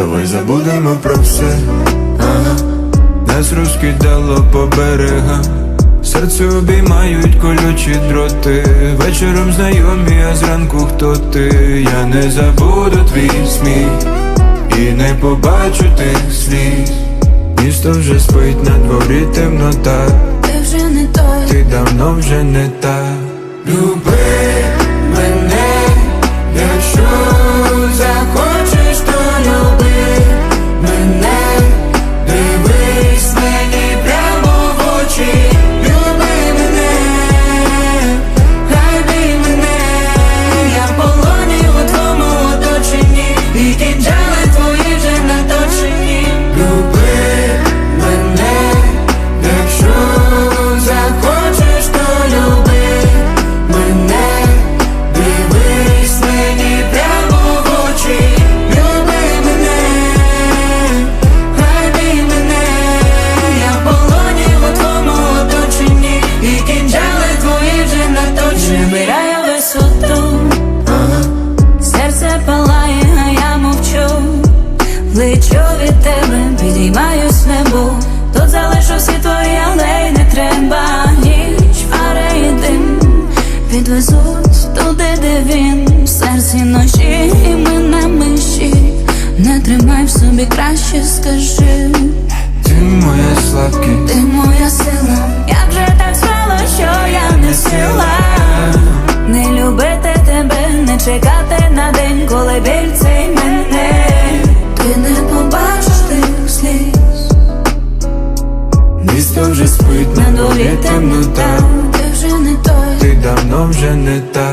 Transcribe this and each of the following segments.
давай забудемо про все. Ага. Нас розкидало по берегам. Серце обіймають колючі дроти. Вечором знайомі, а зранку хто ти? Я не забуду твій сміх і не побачу тих сліз. Місто вже спить на дворі темнота. Ти вже не той, Ти давно вже не та. Лечу від тебе, підіймаюсь небо. Тут залишу всі твої й не треба ніч, фари і дим Підвезуть туди, де він в серці ночі, і ми на миші Не тримай в собі краще, скажи, Ти моя слабкість. є темнота, ти вже не той, ти давно вже не та.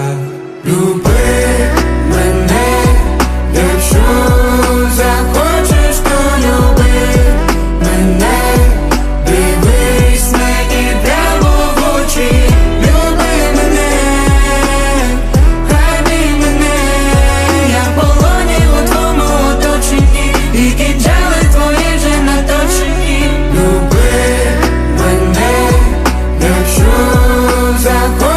time.